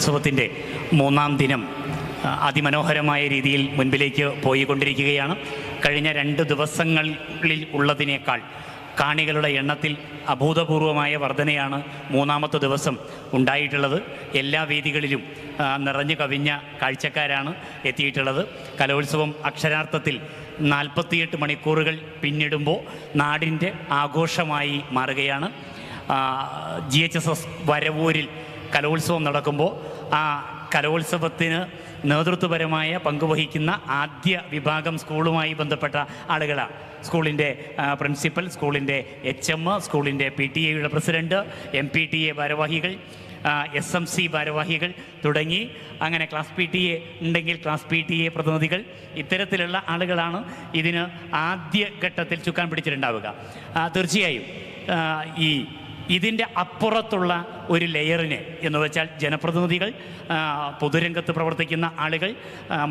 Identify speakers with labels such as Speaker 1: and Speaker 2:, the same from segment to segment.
Speaker 1: കലോത്സവത്തിന്റെ മൂന്നാം ദിനം അതിമനോഹരമായ രീതിയിൽ മുൻപിലേക്ക് പോയിക്കൊണ്ടിരിക്കുകയാണ്. കഴിഞ്ഞ രണ്ട് ദിവസങ്ങളിൽ ഉള്ളതിനേക്കാൾ കാണികളുടെ എണ്ണത്തിൽ അഭൂതപൂർവമായ വർധനയാണ് മൂന്നാമത്തെ ദിവസം ഉണ്ടായിട്ടുള്ളത്. എല്ലാ വേദികളിലും നിറഞ്ഞു കവിഞ്ഞ കാഴ്ചക്കാരാണ് എത്തിയിട്ടുള്ളത്. കലോത്സവം അക്ഷരാർത്ഥത്തിൽ നാൽപ്പത്തിയെട്ട് മണിക്കൂറുകൾ പിന്നിടുമ്പോൾ നാടിന്റെ ആഘോഷമായി മാറുകയാണ്. ജി എച്ച് എസ് എസ് വരവൂരിൽ കലോത്സവം നടക്കുമ്പോൾ ആ കലോത്സവത്തിന് നേതൃത്വപരമായ പങ്കുവഹിക്കുന്ന ആദ്യ വിഭാഗം സ്കൂളുമായി ബന്ധപ്പെട്ട ആളുകളാണ് സ്കൂളിന്റെ പ്രിൻസിപ്പൽ സ്കൂളിന്റെ എച്ച് എം സ്കൂളിന്റെ പി ടി എയുടെ president M P T A ഭാരവാഹികൾ എസ് എം സി ഭാരവാഹികൾ തുടങ്ങി. അങ്ങനെ ക്ലാസ് പി ടി എ ഉണ്ടെങ്കിൽ ക്ലാസ് പി ടി എ പ്രതിനിധികൾ. ഇത്തരത്തിലുള്ള ആളുകളാണ് ഇതിന് ആദ്യ ഘട്ടത്തിൽ ചുക്കാൻ പിടിച്ചിട്ടുണ്ടാവുക. തീർച്ചയായും ഈ ഇതിന്റെ അപ്പുറത്തുള്ള ഒരു ലെയറിനെ എന്ന് വെച്ചാൽ ജനപ്രതിനിധികൾ പൊതുരംഗത്ത് പ്രവർത്തിക്കുന്ന ആളുകൾ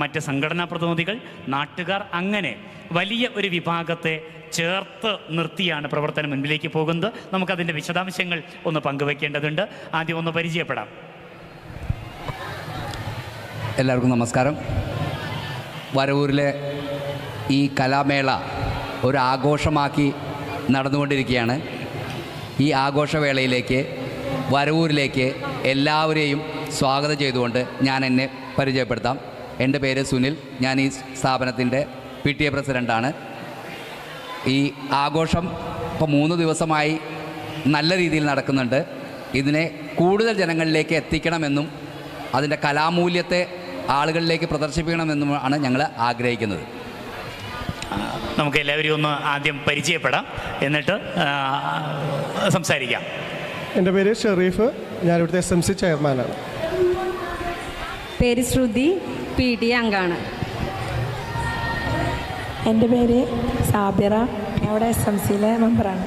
Speaker 1: മറ്റ് സംഘടനാ പ്രതിനിധികൾ നാട്ടുകാർ അങ്ങനെ വലിയ ഒരു വിഭാഗത്തെ ചേർത്ത് നിർത്തിയാണ് പ്രവർത്തനം മുൻപിലേക്ക് പോകുന്നത്. നമുക്കതിന്റെ വിശദാംശങ്ങൾ ഒന്ന് പങ്കുവെക്കേണ്ടതുണ്ട്. ആദ്യം ഒന്ന് പരിചയപ്പെടാം.
Speaker 2: എല്ലാവർക്കും നമസ്കാരം. വരവൂരിലെ ഈ കലാമേള ഒരു ആഘോഷമാക്കി നടന്നുകൊണ്ടിരിക്കുകയാണ്. ഈ ആഘോഷവേളയിലേക്ക് വരവൂരിലേക്ക് എല്ലാവരെയും സ്വാഗതം ചെയ്തുകൊണ്ട് ഞാൻ എന്നെ പരിചയപ്പെടുത്താം. എന്റെ പേര് സുനിൽ ഞാൻ ഈ സ്ഥാപനത്തിന്റെ പി ടി എ പ്രസിഡന്റാണ് ഈ ആഘോഷം ഇപ്പോൾ മൂന്ന് ദിവസമായി നല്ല രീതിയിൽ നടക്കുന്നുണ്ട്. ഇതിനെ കൂടുതൽ ജനങ്ങളിലേക്ക് എത്തിക്കണമെന്നും അതിന്റെ കലാമൂല്യത്തെ ആളുകളിലേക്ക് പ്രദർശിപ്പിക്കണമെന്നുമാണ് ഞങ്ങൾ ആഗ്രഹിക്കുന്നത്.
Speaker 1: നമുക്ക് എല്ലാവരെയും ഒന്ന് ആദ്യം പരിചയപ്പെടാം. എന്നിട്ട് സംസാരിക്കാം.
Speaker 3: എന്റെ പേര് ഷെറീഫ്. ഞാൻ ഇവിടുത്തെ എസ് എം സി ചെയർമാനാണ്.
Speaker 4: പേര് ശ്രുതി പി ഡി അംഗാണ്
Speaker 5: എന്റെ പേര് സാബിറ. അവിടെ ഇവിടെ എസ് എം സിയിലെ മെമ്പറാണ്.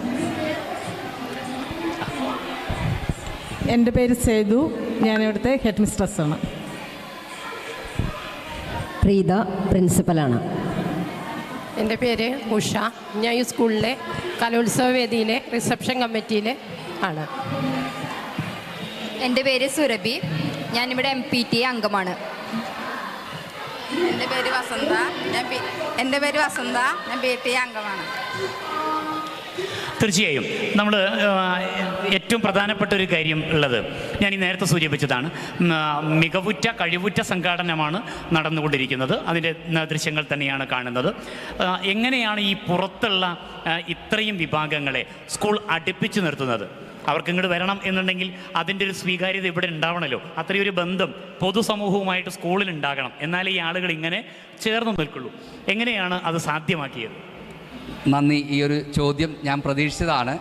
Speaker 6: എന്റെ പേര് സേതു. ഞാൻ ഇവിടുത്തെ ഹെഡ് മിസ്ട്രസ്സാണ്
Speaker 7: പ്രീത പ്രിൻസിപ്പലാണ്.
Speaker 8: എന്റെ പേര് ഉഷ. ഞാൻ ഈ സ്കൂളിലെ കലോത്സവ വേദിയിലെ റിസപ്ഷൻ കമ്മിറ്റിയിലെ ആണ്.
Speaker 9: എന്റെ പേര് സുരഭി. ഞാനിവിടെ എം പി ടി അംഗമാണ്.
Speaker 10: എന്റെ പേര് വസന്ത. ഞാൻ എന്റെ പേര് വസന്ത. ഞാൻ പി ടി അംഗമാണ്.
Speaker 1: തീർച്ചയായും നമ്മൾ ഏറ്റവും പ്രധാനപ്പെട്ട ഒരു കാര്യം ഉള്ളത് ഞാൻ ഈ നേരത്തെ സൂചിപ്പിച്ചതാണ് മികവുറ്റ കഴിവുറ്റ സംഘാടനമാണ് നടന്നുകൊണ്ടിരിക്കുന്നത്. അതിന്റെ ദൃശ്യങ്ങൾ തന്നെയാണ് കാണുന്നത്. എങ്ങനെയാണ് ഈ പുറത്തുള്ള ഇത്രയും വിഭാഗങ്ങളെ സ്കൂൾ അടുപ്പിച്ചു നിർത്തുന്നത്? അവർക്ക് ഇങ്ങോട്ട് വരണം എന്നുണ്ടെങ്കിൽ അതിന്റെ ഒരു സ്വീകാര്യത ഇവിടെ ഉണ്ടാവണമല്ലോ ഒരു ബന്ധം പൊതുസമൂഹവുമായിട്ട് സ്കൂളിൽ ഉണ്ടാകണം. എന്നാലേ ഈ ആളുകൾ ഇങ്ങനെ ചേർന്ന് നിൽക്കുള്ളൂ. എങ്ങനെയാണ് അത് സാധ്യമാക്കിയത്?
Speaker 2: നന്ദി. ഈ ഒരു ചോദ്യം ഞാൻ പ്രതീക്ഷിച്ചതാണ്.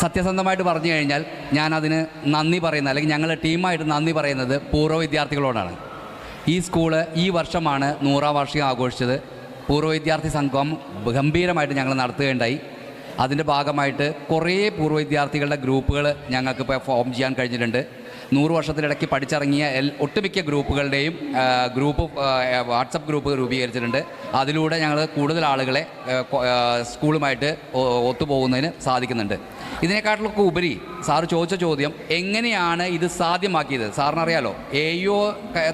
Speaker 2: സത്യസന്ധമായിട്ട് പറഞ്ഞു കഴിഞ്ഞാൽ ഞാൻ അതിന് നന്ദി പറയുന്നത് അല്ലെങ്കിൽ ഞങ്ങളുടെ ടീമായിട്ട് നന്ദി പറയുന്നത് പൂർവ വിദ്യാർത്ഥികളോടാണ്. ഈ സ്കൂൾ ഈ വർഷമാണ് നൂറാം വാർഷികം ആഘോഷിച്ചത്. പൂർവ വിദ്യാർത്ഥി സംഘം ഗംഭീരമായിട്ട് ഞങ്ങൾ നടത്തുകയുണ്ടായി. അതിന്റെ ഭാഗമായിട്ട് കുറേ പൂർവ വിദ്യാർത്ഥികളുടെ ഗ്രൂപ്പുകൾ ഞങ്ങൾക്ക് ഇപ്പോൾ ഫോം ചെയ്യാൻ കഴിഞ്ഞിട്ടുണ്ട്. നൂറ് വർഷത്തിനിടയ്ക്ക് പഠിച്ചിറങ്ങിയ എൽ ഒട്ടുമിക്ക ഗ്രൂപ്പുകളുടെയും ഗ്രൂപ്പ് വാട്സപ്പ് ഗ്രൂപ്പ് രൂപീകരിച്ചിട്ടുണ്ട്. അതിലൂടെ ഞങ്ങൾ കൂടുതൽ ആളുകളെ സ്കൂളുമായിട്ട് ഒത്തുപോകുന്നതിന് സാധിക്കുന്നുണ്ട്. ഇതിനെക്കാട്ടിലൊക്കെ ഉപരി സാർ ചോദിച്ച ചോദ്യം എങ്ങനെയാണ് ഇത് സാധ്യമാക്കിയത്? സാറിന് അറിയാലോ എ യു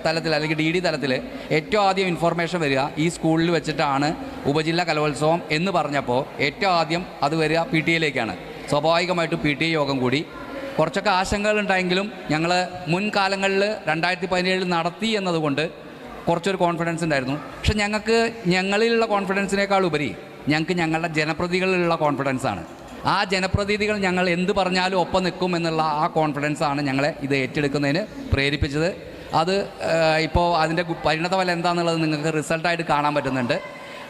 Speaker 2: തലത്തിൽ അല്ലെങ്കിൽ ഡി ഡി തലത്തിൽ ഏറ്റവും ആദ്യം ഇൻഫർമേഷൻ വരിക ഈ സ്കൂളിൽ വെച്ചിട്ടാണ് ഉപജില്ല കലോത്സവം എന്ന് പറഞ്ഞപ്പോൾ ഏറ്റവും ആദ്യം അത് വരിക പി ടി എയിലേക്കാണ് സ്വാഭാവികമായിട്ടും പി ടി എ യോഗം കൂടി കുറച്ചൊക്കെ ആശങ്കകളുണ്ടായെങ്കിലും ഞങ്ങൾ മുൻകാലങ്ങളിൽ രണ്ടായിരത്തി പതിനേഴിൽ നടത്തി എന്നതുകൊണ്ട് കുറച്ചൊരു കോൺഫിഡൻസ് ഉണ്ടായിരുന്നു. പക്ഷെ ഞങ്ങൾക്ക് ഞങ്ങളിലുള്ള കോൺഫിഡൻസിനേക്കാൾ ഉപരി ഞങ്ങൾക്ക് ഞങ്ങളുടെ ജനപ്രതിനിധികളിലുള്ള കോൺഫിഡൻസാണ് ആ ജനപ്രതിനിധികൾ ഞങ്ങൾ എന്ത് പറഞ്ഞാലും ഒപ്പം നിൽക്കും എന്നുള്ള ആ കോൺഫിഡൻസാണ് ഞങ്ങളെ ഇത് ഏറ്റെടുക്കുന്നതിന് പ്രേരിപ്പിച്ചത്. അത് ഇപ്പോൾ അതിന്റെ പരിണത പരിണതഫലം എന്താണെന്നുള്ളത് നിങ്ങൾക്ക് റിസൾട്ടായിട്ട് കാണാൻ പറ്റുന്നുണ്ട്.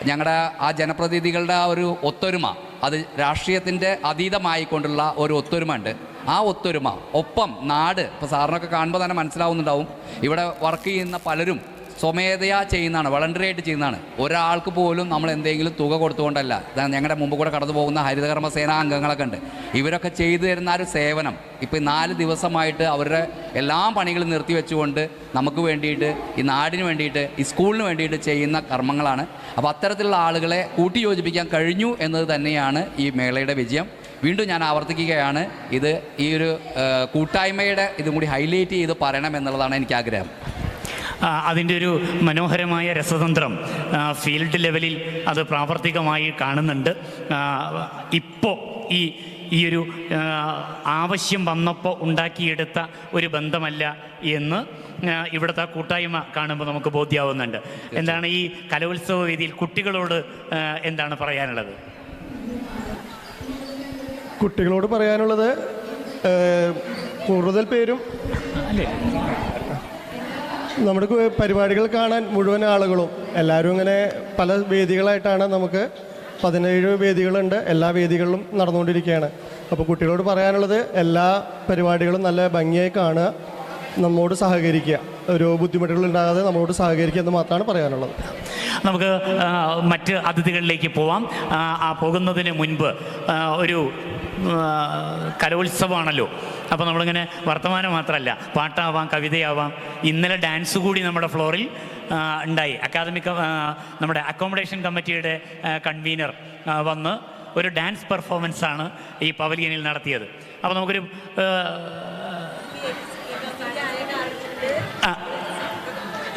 Speaker 2: ഞങ്ങളുടെ ആ ജനപ്രതിനിധികളുടെ ആ ഒരു ഒത്തൊരുമ അത് രാഷ്ട്രീയത്തിന്റെ അതീതമായിക്കൊണ്ടുള്ള ഒരു ഒത്തൊരുമ ഉണ്ട്. ആ ഒത്തൊരുമ ഒപ്പം നാട്. ഇപ്പോൾ സാറിനൊക്കെ കാണുമ്പോൾ തന്നെ മനസ്സിലാവുന്നുണ്ടാവും. ഇവിടെ വർക്ക് ചെയ്യുന്ന പലരും സ്വമേധയാ ചെയ്യുന്നതാണ് വളണ്ടറി ആയിട്ട് ചെയ്യുന്നതാണ്. ഒരാൾക്ക് പോലും നമ്മൾ എന്തെങ്കിലും തുക കൊടുത്തുകൊണ്ടല്ല. ഞങ്ങളുടെ മുമ്പ് കൂടെ കടന്നു പോകുന്ന ഹരിതകർമ്മ സേനാ അംഗങ്ങളൊക്കെ ഉണ്ട്. ഇവരൊക്കെ ചെയ്തു തരുന്ന ഒരു സേവനം ഇപ്പോൾ നാല് ദിവസമായിട്ട് അവരുടെ എല്ലാ പണികളും നിർത്തി വെച്ചുകൊണ്ട് നമുക്ക് വേണ്ടിയിട്ട് ഈ നാടിന് വേണ്ടിയിട്ട് ഈ സ്കൂളിന് വേണ്ടിയിട്ട് ചെയ്യുന്ന കർമ്മങ്ങളാണ്. അപ്പോൾ അത്തരത്തിലുള്ള ആളുകളെ കൂട്ടിയോജിപ്പിക്കാൻ കഴിഞ്ഞു എന്നത് തന്നെയാണ് ഈ മേളയുടെ വിജയം. വീണ്ടും ഞാൻ ആവർത്തിക്കുകയാണ്. ഇത് ഈ ഒരു കൂട്ടായ്മയുടെ ഇതും കൂടി ഹൈലൈറ്റ് ചെയ്ത് പറയണം എന്നുള്ളതാണ് എനിക്ക് ആഗ്രഹം.
Speaker 1: അതിന്റെ ഒരു മനോഹരമായ രസതന്ത്രം ഫീൽഡ് ലെവലിൽ അത് പ്രാവർത്തികമായി കാണുന്നുണ്ട്. ഇപ്പോൾ ഈ ഈ ഒരു ആവശ്യം വന്നപ്പോൾ ഉണ്ടാക്കിയെടുത്ത ഒരു ബന്ധമല്ല എന്ന് ആ, ഇവിടുത്തെ കൂട്ടായ്മ കാണുമ്പോൾ നമുക്ക് ബോധ്യമാവുന്നുണ്ട് എന്താണ് ഈ കലോത്സവ വേദിയിൽ കുട്ടികളോട് എന്താണ് പറയാനുള്ളത്?
Speaker 3: കുട്ടികളോട് പറയാനുള്ളത് കൂടുതൽ പേരും നമ്മുടെ പരിപാടികൾ കാണാൻ മുഴുവൻ ആളുകളും എല്ലാവരും ഇങ്ങനെ പല വേദികളായിട്ടാണ് നമുക്ക് പതിനേഴ് വേദികളുണ്ട് എല്ലാ വേദികളിലും നടന്നുകൊണ്ടിരിക്കുകയാണ്. അപ്പോൾ കുട്ടികളോട് പറയാനുള്ളത് എല്ലാ പരിപാടികളും നല്ല ഭംഗിയായി കാണുക നമ്മോട് സഹകരിക്കുക. ഒരു ബുദ്ധിമുട്ടുകൾ ഉണ്ടാകാതെ നമ്മളോട് സഹകരിക്കുക എന്ന് മാത്രമാണ് പറയാനുള്ളത്.
Speaker 1: നമുക്ക് മറ്റ് അതിഥികളിലേക്ക് പോവാം. ആ, പോകുന്നതിന് മുൻപ് ഒരു കലോത്സവമാണല്ലോ. അപ്പോൾ നമ്മളിങ്ങനെ വർത്തമാനം മാത്രമല്ല പാട്ടാവാം കവിതയാവാം ഇന്നലെ ഡാൻസ് കൂടി നമ്മുടെ ഫ്ലോറിൽ ഉണ്ടായി. അക്കാദമിക് നമ്മുടെ അക്കോമഡേഷൻ കമ്മിറ്റിയുടെ കൺവീനർ വന്ന് ഒരു ഡാൻസ് പെർഫോമൻസ് ആണ് ഈ പവലിയനിൽ നടത്തിയത്. അപ്പോൾ നമുക്കൊരു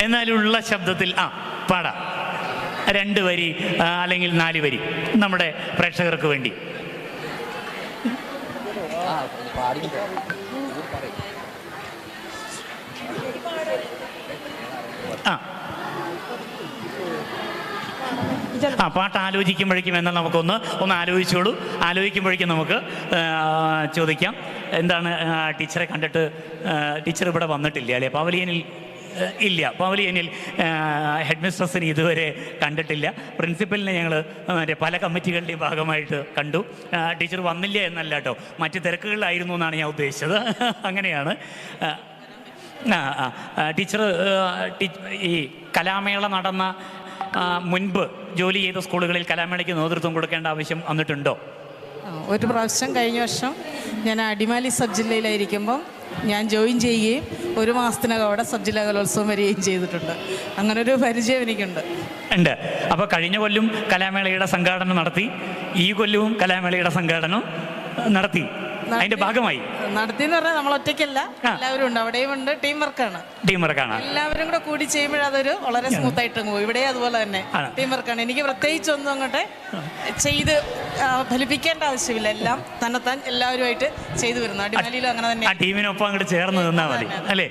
Speaker 1: എന്നാലുള്ള ശബ്ദത്തിൽ ആ പാടാം. രണ്ട് വരി അല്ലെങ്കിൽ നാല് വരി നമ്മുടെ പ്രേക്ഷകർക്ക് വേണ്ടി. ആ. ആ പാട്ട് ആലോചിക്കുമ്പോഴേക്കും എന്നാൽ നമുക്കൊന്ന് ഒന്ന് ആലോചിച്ചോളൂ. ആലോചിക്കുമ്പോഴേക്കും നമുക്ക് ചോദിക്കാം. എന്താണ് ടീച്ചറെ കണ്ടിട്ട് ടീച്ചർ ഇവിടെ വന്നിട്ടില്ല? അല്ലേ? പവലിയനിൽ ഇല്ല. പവലിയനിൽ ഹെഡ് മിസ്ട്രസിന് ഇതുവരെ കണ്ടിട്ടില്ല. പ്രിൻസിപ്പലിനെ ഞങ്ങൾ മറ്റേ പല കമ്മിറ്റികളുടെയും ഭാഗമായിട്ട് കണ്ടു. ടീച്ചർ വന്നില്ല എന്നല്ല കേട്ടോ. മറ്റ് തിരക്കുകളിലായിരുന്നു എന്നാണ് ഞാൻ ഉദ്ദേശിച്ചത്. അങ്ങനെയാണ്. ആ, ടീച്ചർ ഈ കലാമേള നടന്ന മുൻപ് ജോലി ചെയ്ത സ്കൂളുകളിൽ കലാമേളയ്ക്ക് നേതൃത്വം കൊടുക്കേണ്ട ആവശ്യം വന്നിട്ടുണ്ടോ?
Speaker 6: ഒരു പ്രാവശ്യം കഴിഞ്ഞ വർഷം ഞാൻ അടിമാലി സബ് ജില്ലയിലായിരിക്കുമ്പം ഞാൻ ജോയിൻ ചെയ്യുകയും ഒരു മാസത്തിനകം അവിടെ സബ് ജില്ലാ കലോത്സവം വരികയും ചെയ്തിട്ടുണ്ട്. അങ്ങനെ ഒരു പരിചയം എനിക്കുണ്ട്.
Speaker 1: ഉണ്ട്. അപ്പോൾ കഴിഞ്ഞ കൊല്ലം കലാമേളയുടെ സംഘാടനം നടത്തി ഈ കൊല്ലവും കലാമേളയുടെ സംഘാടനം നടത്തി. അതിന്റെ ഭാഗമായി.
Speaker 6: നടത്തിയെന്ന് പറഞ്ഞാൽ നമ്മൾ ഒറ്റയ്ക്കല്ല. എല്ലാവരും ഉണ്ട്. അവിടെയും ഉണ്ട്. ടീം വർക്കാണ്
Speaker 1: ടീം വർക്കാണ്
Speaker 6: എല്ലാവരും കൂടെ കൂടി ചെയ്യുമ്പോൾ അതൊരു വളരെ സ്മൂത്ത് ആയിട്ട് പോകും. ഇവിടെ അതുപോലെ തന്നെ. ടീം വർക്കാണ് എനിക്ക് പ്രത്യേകിച്ച് ഒന്നും അങ്ങോട്ട് ചെയ്ത് ഫലിപ്പിക്കേണ്ട ആവശ്യമില്ല. എല്ലാം തന്നെത്താൻ എല്ലാവരുമായിട്ട് ചെയ്തു വരുന്നു. അടിമാലിയിലും അങ്ങനെ തന്നെ.
Speaker 1: ആ ടീമിനൊപ്പം അങ്ങോട്ട് ചേർന്ന് നിന്നാൽ മതി. അല്ലേ?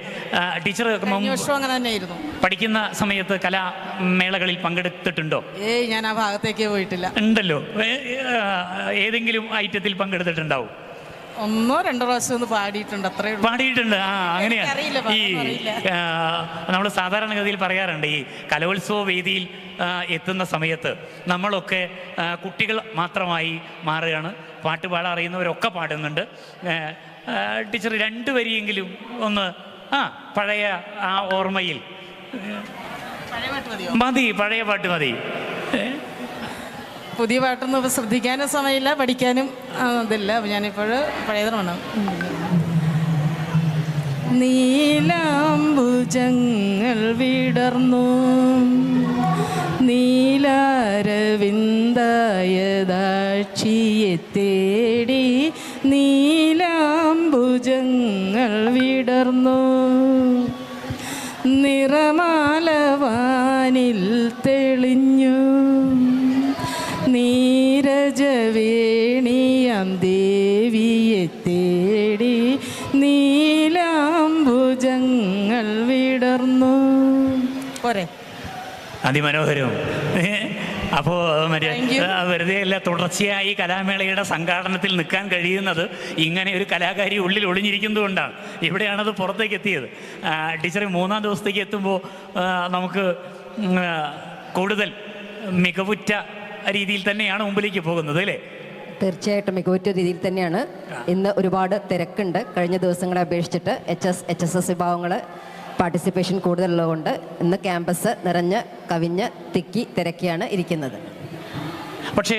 Speaker 1: ടീച്ചർ
Speaker 6: വർഷവും അങ്ങനെ തന്നെയായിരുന്നു.
Speaker 1: പഠിക്കുന്ന സമയത്ത് കലാമേളകളിൽ പങ്കെടുത്തിട്ടുണ്ടോ?
Speaker 6: ഏയ് ഞാൻ ആ ഭാഗത്തേക്ക് പോയിട്ടില്ല.
Speaker 1: ഉണ്ടല്ലോ. ഏതെങ്കിലും ഐറ്റത്തിൽ പങ്കെടുത്തിട്ടുണ്ടാവും?
Speaker 6: ഒന്നോ രണ്ടോ പ്രാവശ്യം ഒന്ന് പാടിയിട്ടുണ്ട് അത്രേ ഉള്ളൂ.
Speaker 1: പാടിയിട്ടുണ്ട്. ആ അങ്ങനെയാണ് ഈ. നമ്മൾ സാധാരണഗതിയിൽ പറയാറുണ്ട് ഈ കലോത്സവ വേദിയിൽ എത്തുന്ന സമയത്ത് നമ്മളൊക്കെ കുട്ടികൾ മാത്രമായി മാറുകയാണ്. പാട്ട് പാടാൻ അറിയുന്നവരൊക്കെ പാടുന്നുണ്ട് ടീച്ചർ രണ്ട് വരിയെങ്കിലും ഒന്ന് ആ പഴയ ആ ഓർമ്മയിൽ. മതി പഴയ പാട്ട് മതി?
Speaker 6: പുതിയ പാട്ടൊന്നും ഇപ്പം ശ്രദ്ധിക്കാനും സമയമില്ല പഠിക്കാനും അതില്ല. അപ്പം ഞാനിപ്പോൾ പഴയതാണ് നീലാംബുജങ്ങൾ വിടർന്നു. നീലാരവിന്ദായദാക്ഷിയെ പോരെ.
Speaker 1: അതിമനോഹരവും അപ്പോൾ മറ്റേ വെറുതെ അല്ല തുടർച്ചയായി കലാമേളയുടെ സംഘാടനത്തിൽ നിൽക്കാൻ കഴിയുന്നത് ഇങ്ങനെ ഒരു കലാകാരി ഉള്ളിൽ ഒളിഞ്ഞിരിക്കുന്നതുകൊണ്ടാണ്. ഇവിടെയാണത് പുറത്തേക്ക് എത്തിയത്. ടീച്ചർ മൂന്നാം ദിവസത്തേക്ക് എത്തുമ്പോൾ നമുക്ക് കൂടുതൽ മികവുറ്റ രീതിയിൽ തന്നെയാണ് മുമ്പിലേക്ക് പോകുന്നത് അല്ലേ?
Speaker 7: തീർച്ചയായിട്ടും മികവുറ്റ രീതിയിൽ തന്നെയാണ്. ഇന്ന് ഒരുപാട് തിരക്കുണ്ട്. കഴിഞ്ഞ ദിവസങ്ങളെ അപേക്ഷിച്ചിട്ട് H S H S S വിഭാഗങ്ങൾ പാർട്ടിസിപ്പേഷൻ കൂടുതലുള്ളതുകൊണ്ട് ഇന്ന് ക്യാമ്പസ് നിറഞ്ഞ് കവിഞ്ഞ് തിക്കി തിരക്കിയാണ് ഇരിക്കുന്നത്.
Speaker 1: പക്ഷേ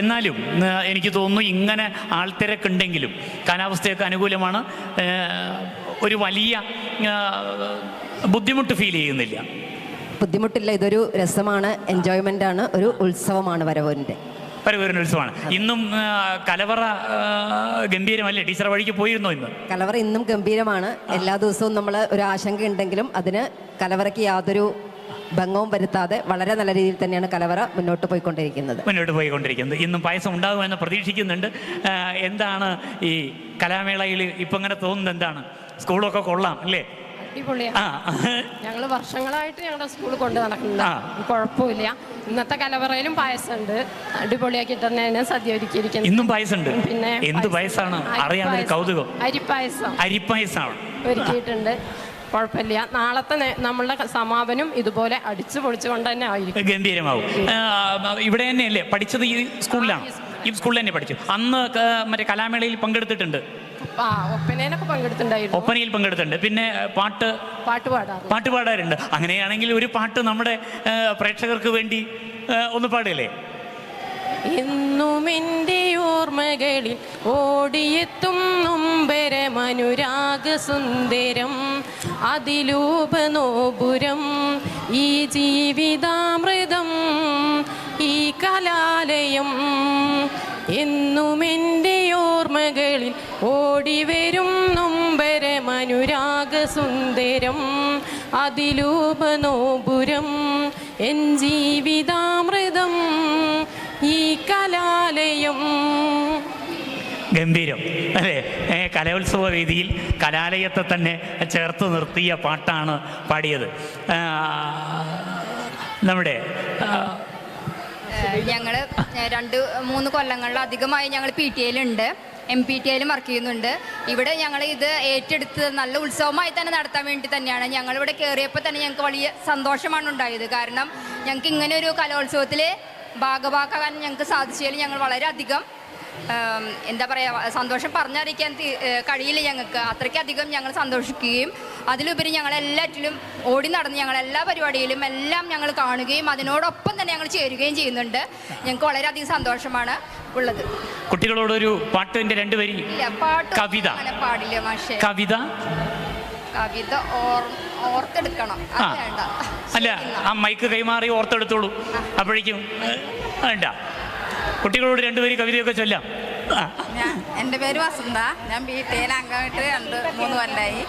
Speaker 1: എന്നാലും എനിക്ക് തോന്നുന്നു ഇങ്ങനെ ആൾത്തിരക്കുണ്ടെങ്കിലും കാലാവസ്ഥയൊക്കെ അനുകൂലമാണ്. ഒരു വലിയ ബുദ്ധിമുട്ട് ഫീൽ ചെയ്യുന്നില്ല.
Speaker 7: ബുദ്ധിമുട്ടില്ല ഇതൊരു രസമാണ് എൻജോയ്മെന്റ് ആണ് ഒരു ഉത്സവമാണ് വരവൂരിന്റെ
Speaker 1: വരവേറുന്ന ഉത്സവമാണ് ഇന്നും കലവറ ഗംഭീരമല്ലേ? ടീച്ചർ വഴിക്ക് പോയിരുന്നോ ഇന്ന്?
Speaker 7: കലവറ ഇന്നും ഗംഭീരമാണ്. എല്ലാ ദിവസവും നമ്മൾ ഒരു ആശങ്ക ഉണ്ടെങ്കിലും അതിന് കലവറയ്ക്ക് യാതൊരു ഭംഗവും വരുത്താതെ വളരെ നല്ല രീതിയിൽ തന്നെയാണ് കലവറ മുന്നോട്ട് പോയിക്കൊണ്ടിരിക്കുന്നത്.
Speaker 1: മുന്നോട്ട് പോയിക്കൊണ്ടിരിക്കുന്നത്. ഇന്നും പായസം ഉണ്ടാകുമെന്ന് പ്രതീക്ഷിക്കുന്നുണ്ട്. എന്താണ് ഈ കലാമേളയിൽ ഇപ്പം ഇങ്ങനെ തോന്നുന്നത് എന്താണ്? സ്കൂളൊക്കെ കൊള്ളാം അല്ലേ?
Speaker 8: അടിപൊളിയാണ് ഞങ്ങൾ വർഷങ്ങളായിട്ട് ഞങ്ങളുടെ സ്കൂളിൽ കൊണ്ട് നടക്കുന്നുണ്ട് കുഴപ്പമില്ല. ഇന്നത്തെ കലവറയിലും പായസമുണ്ട്. അടിപൊളിയാക്കി തന്നെയാണ് സദ്യ ഒരുക്കിയിരിക്കുന്നു
Speaker 1: ഇന്നും പായസമുണ്ട്.
Speaker 8: പിന്നെ
Speaker 1: എന്ത്
Speaker 8: പായസം.
Speaker 1: പായസമാണ്. അറിയാതൊരു കൗതുകം.
Speaker 8: അരിപ്പായസം.
Speaker 1: അരിപ്പായസമാണ്
Speaker 8: ഒരുക്കിയിട്ടുണ്ട്. കുഴപ്പമില്ല. നാളത്തെ നമ്മളുടെ സമാപനം ഇതുപോലെ അടിച്ചു പൊളിച്ചുകൊണ്ട് തന്നെ ആയിരിക്കും.
Speaker 1: ഗംഭീരമാവും. ഇവിടെ തന്നെയല്ലേ പഠിച്ചത് ഈ സ്കൂളിലാണ്? ഈ സ്കൂളിൽ തന്നെ പഠിച്ചു. അന്ന് മറ്റേ കലാമേളയിൽ പങ്കെടുത്തിട്ടുണ്ട്.
Speaker 8: ഒപ്പനയിലൊക്കെ പങ്കെടുത്തിട്ടുണ്ടായിരുന്നു.
Speaker 1: ഒപ്പനയിൽ പങ്കെടുത്തിട്ടുണ്ട്. പിന്നെ പാട്ട്
Speaker 8: പാട്ട് പാടാറ്
Speaker 1: പാട്ട് പാടാറുണ്ട്. അങ്ങനെയാണെങ്കിൽ ഒരു പാട്ട് നമ്മുടെ പ്രേക്ഷകർക്ക് വേണ്ടി ഒന്ന് പാടില്ലേ?
Speaker 8: എന്നും എന്റെ ഓർമ്മകളിൽ ഓടിയെത്തും നൊമ്പരമനുരാഗ സുന്ദരം അതിലൂപനോപുരം ഈ ജീവിതാമൃതം ഈ കലാലയം. എന്നും എന്റെ ഓർമ്മകളിൽ ഓടിവരും നൊമ്പര മനുരാഗസുന്ദരം അതിലൂപനോപുരം എൻ ജീവിതാമൃതം ഈ കലാലയം.
Speaker 1: ഗംഭീരം അല്ലേ? കലോത്സവ വേദിയിൽ കലാലയത്തെ തന്നെ ചേർത്ത് നിർത്തിയ പാട്ടാണ് പാടിയത്. നമ്മുടെ
Speaker 9: ഞങ്ങൾ രണ്ട് മൂന്ന് കൊല്ലങ്ങളിലധികമായി ഞങ്ങൾ പി ടി എയിലുണ്ട്. എം പി ടി എയിലും വർക്ക് ചെയ്യുന്നുണ്ട്. ഇവിടെ ഞങ്ങൾ ഇത് ഏറ്റെടുത്ത് നല്ല ഉത്സവമായി തന്നെ നടത്താൻ വേണ്ടി തന്നെയാണ്. ഞങ്ങളിവിടെ കയറിയപ്പോൾ തന്നെ ഞങ്ങൾക്ക് വലിയ സന്തോഷമാണ് ഉണ്ടായത്. കാരണം ഞങ്ങൾക്ക് ഇങ്ങനെ ഒരു കലോത്സവത്തിൽ ഭാഗഭാക്കാകാൻ ഞങ്ങൾക്ക് സാധിച്ചതിൽ ഞങ്ങൾ വളരെയധികം എന്താ പറയുക സന്തോഷം പറഞ്ഞറിയിക്കാൻ കഴിയില്ല ഞങ്ങൾക്ക്. അത്രയ്ക്കധികം ഞങ്ങൾ സന്തോഷിക്കുകയും അതിലുപരി ഞങ്ങൾ എല്ലാറ്റിലും ഓടി നടന്ന് ഞങ്ങൾ എല്ലാ പരിപാടിയിലും എല്ലാം ഞങ്ങൾ കാണുകയും അതിനോടൊപ്പം തന്നെ ഞങ്ങൾ ചേരുകയും ചെയ്യുന്നുണ്ട്. ഞങ്ങൾക്ക് വളരെയധികം സന്തോഷമാണ് ഉള്ളത്.
Speaker 1: കുട്ടികളോടൊരു പാട്ടിന്റെ രണ്ട് വരി. കവിത.
Speaker 9: പാടില്ല മാഷെ.
Speaker 1: കവിത?
Speaker 9: കവിത ഓർ ഓർത്തെടുക്കണം.
Speaker 1: അല്ല ആ മൈക്ക് കൈമാറി ഓർത്തെടുത്തോളൂ. അപ്പോഴേക്കും വേണ്ട. കുട്ടികളോട് രണ്ടുപേരും കവിതയൊക്കെ ചൊല്ലാം.
Speaker 10: എന്റെ പേര് വസന്ത. ഞാൻ ബി ടി എയിൽ അംഗമായിട്ട് രണ്ട് മൂന്ന് കൊല്ലമായി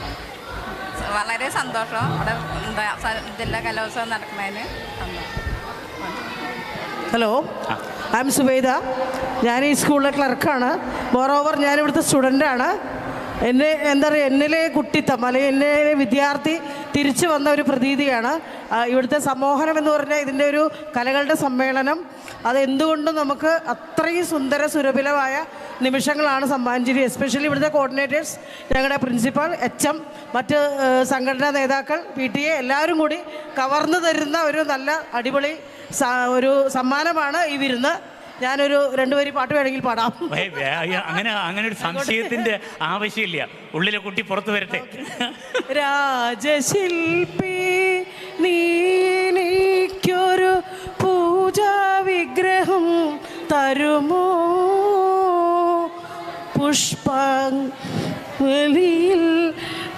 Speaker 10: വളരെ സന്തോഷം. ഇവിടെ എന്താ ജില്ലാ കലോത്സവം നടക്കുന്നതിന്
Speaker 6: ഹലോ ഐ എം സുബൈദ. ഞാൻ ഈ സ്കൂളിലെ ക്ലർക്കാണ്. മോറോവർ ഞാൻ ഇവിടുത്തെ സ്റ്റുഡന്റാണ് എന്നെ എന്താ പറയുക എന്നിലെ കുട്ടിത്തം അല്ലെങ്കിൽ എന്നിലെ വിദ്യാർത്ഥി തിരിച്ചു വന്ന ഒരു പ്രതീതിയാണ്. ഇവിടുത്തെ സമ്മോഹനം എന്ന് പറഞ്ഞാൽ ഇതിന്റെ ഒരു കലകളുടെ സമ്മേളനം അത് എന്തുകൊണ്ടും നമുക്ക് അത്രയും സുന്ദര സുരഭിലമായ നിമിഷങ്ങളാണ് സമ്മാനിച്ചിരി എസ്പെഷ്യലി ഇവിടുത്തെ കോർഡിനേറ്റേഴ്സ് ഞങ്ങളുടെ പ്രിൻസിപ്പാൾ എച്ച് എം മറ്റ് സംഘടനാ നേതാക്കൾ പി ടി എ എല്ലാവരും കൂടി കവർന്നു തരുന്ന ഒരു നല്ല അടിപൊളി ഒരു സമ്മാനമാണ് ഈ വിരുന്ന്. ഞാനൊരു രണ്ടുപേരി പാട്ട് വേണമെങ്കിൽ പാടാം.
Speaker 1: അങ്ങനെ അങ്ങനെ ഒരു സംശയത്തിന്റെ ആവശ്യമില്ല. ഉള്ളിലെ കുട്ടി പുറത്തു വരട്ടെ.
Speaker 6: രാജശില്പി നീക്കോ പൂജാ വിഗ്രഹം തരുമോ? പുഷ്പലിയിൽ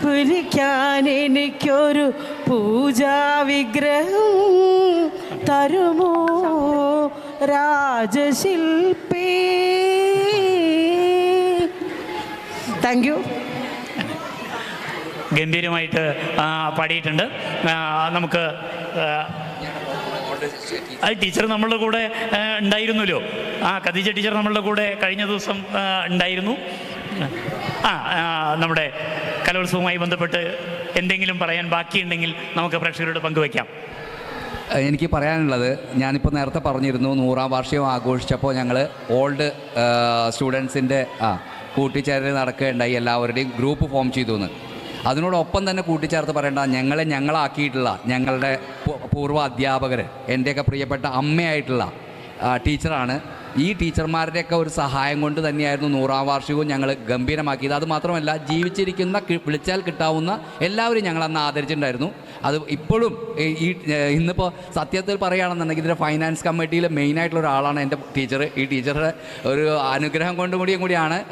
Speaker 6: പുരിക്കാൻ എനിക്കൊരു പൂജാ വിഗ്രഹം തരുമോ? രാജശില്പി താങ്ക് യു
Speaker 1: ഗംഭീരമായിട്ട് പാടിയിട്ടുണ്ട്. നമുക്ക് അത് ടീച്ചർ നമ്മളുടെ കൂടെ ഉണ്ടായിരുന്നല്ലോ. ആ കദീജ ടീച്ചർ നമ്മളുടെ കൂടെ കഴിഞ്ഞ ദിവസം ഉണ്ടായിരുന്നു. ആ, നമ്മുടെ കലോത്സവവുമായി ബന്ധപ്പെട്ട് എന്തെങ്കിലും പറയാൻ ബാക്കിയുണ്ടെങ്കിൽ നമുക്ക് പ്രേക്ഷകരോട് പങ്കുവയ്ക്കാം
Speaker 2: എനിക്ക് പറയാനുള്ളത് ഞാനിപ്പോൾ നേരത്തെ പറഞ്ഞിരുന്നു നൂറാം വാർഷികം ആഘോഷിച്ചപ്പോൾ ഞങ്ങൾ ഓൾഡ് സ്റ്റുഡൻസിന്റെ ആ കൂട്ടിച്ചേരൽ നടക്കുകയുണ്ടായി. എല്ലാവരുടെയും ഗ്രൂപ്പ് ഫോം ചെയ്തു എന്ന് അതിനോടൊപ്പം തന്നെ കൂട്ടിച്ചേർത്ത് പറയേണ്ട ഞങ്ങളെ ഞങ്ങളാക്കിയിട്ടുള്ള ഞങ്ങളുടെ പൂർവ അധ്യാപകർ എന്റെയൊക്കെ പ്രിയപ്പെട്ട അമ്മയായിട്ടുള്ള ടീച്ചറാണ്. ഈ ടീച്ചർമാരുടെയൊക്കെ ഒരു സഹായം കൊണ്ട് തന്നെയായിരുന്നു നൂറാം വാർഷികവും ഞങ്ങൾ ഗംഭീരമാക്കിയത്. അത് മാത്രമല്ല ജീവിച്ചിരിക്കുന്ന വിളിച്ചാൽ കിട്ടാവുന്ന എല്ലാവരും ഞങ്ങൾ അന്ന് ആദരിച്ചിട്ടുണ്ടായിരുന്നു. അത് ഇപ്പോഴും ഈ- ഇന്നിപ്പോൾ സത്യത്തിൽ പറയുകയാണെന്നുണ്ടെങ്കിൽ ഇതിന്റെ ഫൈനാൻസ് കമ്മിറ്റിയിൽ മെയിനായിട്ടുള്ള ഒരാളാണ് എന്റെ ടീച്ചർ ഈ ടീച്ചറുടെ ഒരു അനുഗ്രഹം കൊണ്ടും കൂടിയും കൂടിയാണ്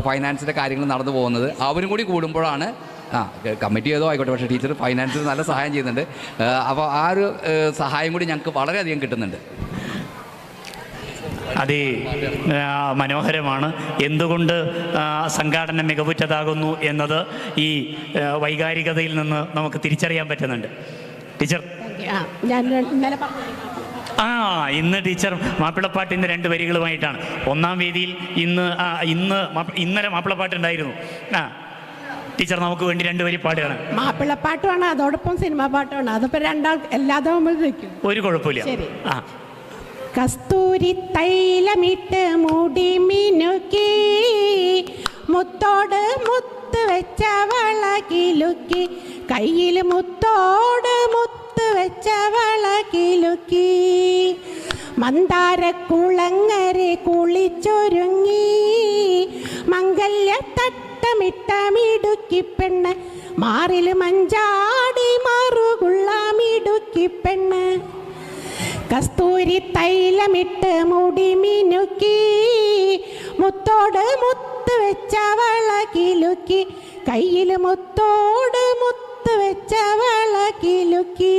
Speaker 2: ഫൈനാൻസിന്റെ കാര്യങ്ങൾ നടന്നു പോകുന്നത്. അവരും കൂടി കൂടുമ്പോഴാണ് ആ കമ്മിറ്റി ഏതോ ആയിക്കോട്ടെ പക്ഷേ ടീച്ചർ ഫൈനാൻസിൽ നല്ല സഹായം ചെയ്യുന്നുണ്ട്. അപ്പോൾ ആ ഒരു സഹായം കൂടി ഞങ്ങൾക്ക് വളരെയധികം കിട്ടുന്നുണ്ട്.
Speaker 1: അതി മനോഹരമാണ്. എന്തുകൊണ്ട് സംഘാടനം മികവുറ്റതാകുന്നു എന്നത് ഈ വൈകാരികതയിൽ നിന്ന് നമുക്ക് തിരിച്ചറിയാൻ പറ്റുന്നുണ്ട്. ടീച്ചർ.
Speaker 5: ഞാൻ ഇന്നലെ പറഞ്ഞു
Speaker 1: ആ ഇന്ന് ടീച്ചർ മാപ്പിളപ്പാട്ട് ഇന്ന് രണ്ട് വരികളുമായിട്ടാണ്. ഒന്നാം വേദിയിൽ ഇന്ന് ഇന്ന് ഇന്നലെ മാപ്പിളപ്പാട്ട് ഉണ്ടായിരുന്നു. ആ ടീച്ചർ നമുക്ക് വേണ്ടി രണ്ടുപേരി പാടുകയാണ്
Speaker 5: മാപ്പിളപ്പാട്ടുമാണ് അതോടൊപ്പം സിനിമാ പാട്ടുമാണ്. അതിപ്പോ രണ്ടാൾ എല്ലാതും നിൽക്കും
Speaker 1: ഒരു കുഴപ്പമില്ല. ആ.
Speaker 5: കസ്തൂരി തൈലമിട്ട് മുടി മിനുക്കി മുത്തോട് മുത്ത് വെച്ച വള കിലുക്കി കയ്യിൽ മുത്തോട് മുത്ത് വെച്ച വള കിലുക്കി മന്ദാരക്കുളങ്ങരെ കുളിച്ചൊരുങ്ങി മംഗല്യ മിടുക്കി പെണ്ണ് മാറിൽ മഞ്ചാടി മാറുകുള്ള മിടുക്കി പെണ്ണ് കസ്തൂരി തൈലമിട്ട് മുടി മിനുക്കി. മുത്തോട് മുത്ത് വെച്ച വള കിലുക്കി കയ്യിൽ മുത്തോട് മുത്ത് വെച്ച വള കിലുക്കി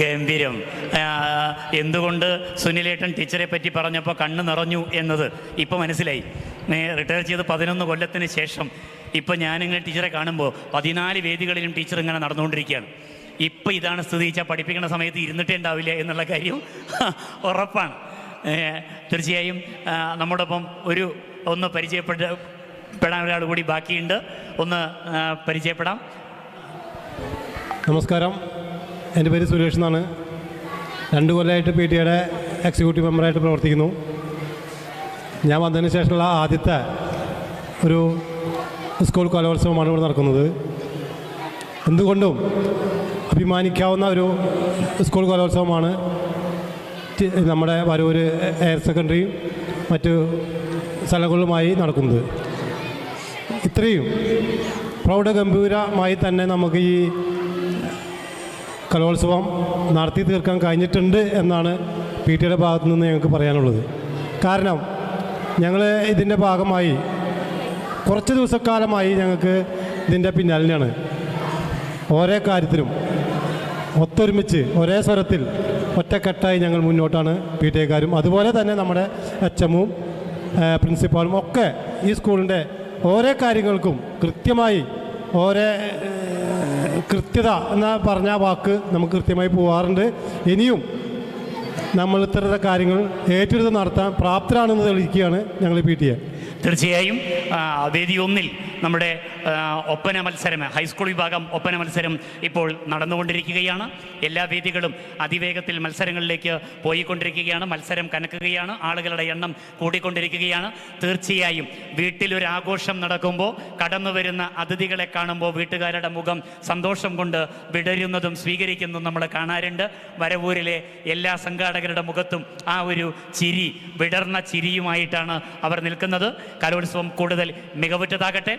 Speaker 1: ഗംഭീരം എന്തുകൊണ്ട് സുനിലേട്ടൻ ടീച്ചറെ പറ്റി പറഞ്ഞപ്പോൾ കണ്ണ് നിറഞ്ഞു എന്നത് ഇപ്പോൾ മനസ്സിലായി. റിട്ടയർ ചെയ്ത് പതിനൊന്ന് കൊല്ലത്തിന് ശേഷം ഇപ്പം ഞാനിങ്ങനെ ടീച്ചറെ കാണുമ്പോൾ പതിനാല് വേദികളിലും ടീച്ചർ ഇങ്ങനെ നടന്നുകൊണ്ടിരിക്കുകയാണ്. ഇപ്പം ഇതാണ് സ്ഥിതി. വെച്ചാൽ പഠിപ്പിക്കുന്ന സമയത്ത് ഇരുന്നിട്ടേ ഉണ്ടാവില്ല എന്നുള്ള കാര്യം ഉറപ്പാണ്. തീർച്ചയായും നമ്മോടൊപ്പം ഒരു ഒന്ന് പരിചയപ്പെട്ട പെടാൻ ഒരാൾ കൂടി ബാക്കിയുണ്ട്. ഒന്ന് പരിചയപ്പെടാം.
Speaker 3: നമസ്കാരം. എന്റെ പേര് സുരേഷ് എന്നാണ്. രണ്ട് കൊല്ലമായിട്ട് പി ടി എക്സിക്യൂട്ടീവ് മെമ്പറായിട്ട് പ്രവർത്തിക്കുന്നു. ഞാൻ വന്നതിന് ശേഷമുള്ള ആദ്യത്തെ ഒരു സ്കൂൾ കലോത്സവമാണ് ഇവിടെ നടക്കുന്നത്. എന്തുകൊണ്ടും അഭിമാനിക്കാവുന്ന ഒരു സ്കൂൾ കലോത്സവമാണ് നമ്മുടെ വരൂർ ഹയർ സെക്കൻഡറിയും മറ്റു സ്ഥലങ്ങളിലുമായി നടക്കുന്നത്. ഇത്രയും പ്രൗഢഗംഭീരമായി തന്നെ നമുക്ക് ഈ കലോത്സവം നടത്തി തീർക്കാൻ കഴിഞ്ഞിട്ടുണ്ട് എന്നാണ് പി ടിയുടെ ഭാഗത്തു നിന്ന് ഞങ്ങൾക്ക് പറയാനുള്ളത്. കാരണം ഞങ്ങൾ ഇതിന്റെ ഭാഗമായി കുറച്ച് ദിവസക്കാലമായി ഞങ്ങൾക്ക് ഇതിന്റെ പിന്നാലെയാണ്. ഓരോ കാര്യത്തിലും ഒത്തൊരുമിച്ച് ഒരേ സ്വരത്തിൽ ഒറ്റക്കെട്ടായി ഞങ്ങൾ മുന്നോട്ടാണ് പി ടി എക്കാരും അതുപോലെ തന്നെ നമ്മുടെ എച്ച് എമ്മും പ്രിൻസിപ്പാളും ഒക്കെ ഈ സ്കൂളിന്റെ ഓരോ കാര്യങ്ങൾക്കും കൃത്യമായി ഓരോ കൃത്യത എന്ന പറഞ്ഞ വാക്ക് നമുക്ക് കൃത്യമായി പോവാറുണ്ട്. ഇനിയും നമ്മൾ ഇത്തരത്തെ കാര്യങ്ങൾ ഏറ്റെടുത്ത് നടത്താൻ പ്രാപ്തരാണെന്ന് തെളിയിക്കുകയാണ് ഞങ്ങൾ പി ടി എ.
Speaker 1: തീർച്ചയായും വേദി ഒന്നിൽ നമ്മുടെ ഒപ്പന മത്സരം ഹൈസ്കൂൾ വിഭാഗം ഒപ്പന മത്സരം ഇപ്പോൾ നടന്നുകൊണ്ടിരിക്കുകയാണ്. എല്ലാ വേദികളും അതിവേഗത്തിൽ മത്സരങ്ങളിലേക്ക് പോയിക്കൊണ്ടിരിക്കുകയാണ്. മത്സരം കനക്കുകയാണ്. ആളുകളുടെ എണ്ണം കൂടിക്കൊണ്ടിരിക്കുകയാണ്. തീർച്ചയായും വീട്ടിലൊരു ആഘോഷം നടക്കുമ്പോൾ കടന്നു വരുന്ന അതിഥികളെ കാണുമ്പോൾ വീട്ടുകാരുടെ മുഖം സന്തോഷം കൊണ്ട് വിടരുന്നതും സ്വീകരിക്കുന്നതും നമ്മൾ കാണാറുണ്ട്. വരവൂരിലെ എല്ലാ സംഘാടകരുടെ മുഖത്തും ആ ഒരു ചിരി വിടർന്ന ചിരിയുമായിട്ടാണ് അവർ നിൽക്കുന്നത്. കലോത്സവം കൂടുതൽ മികവുറ്റതാകട്ടെ.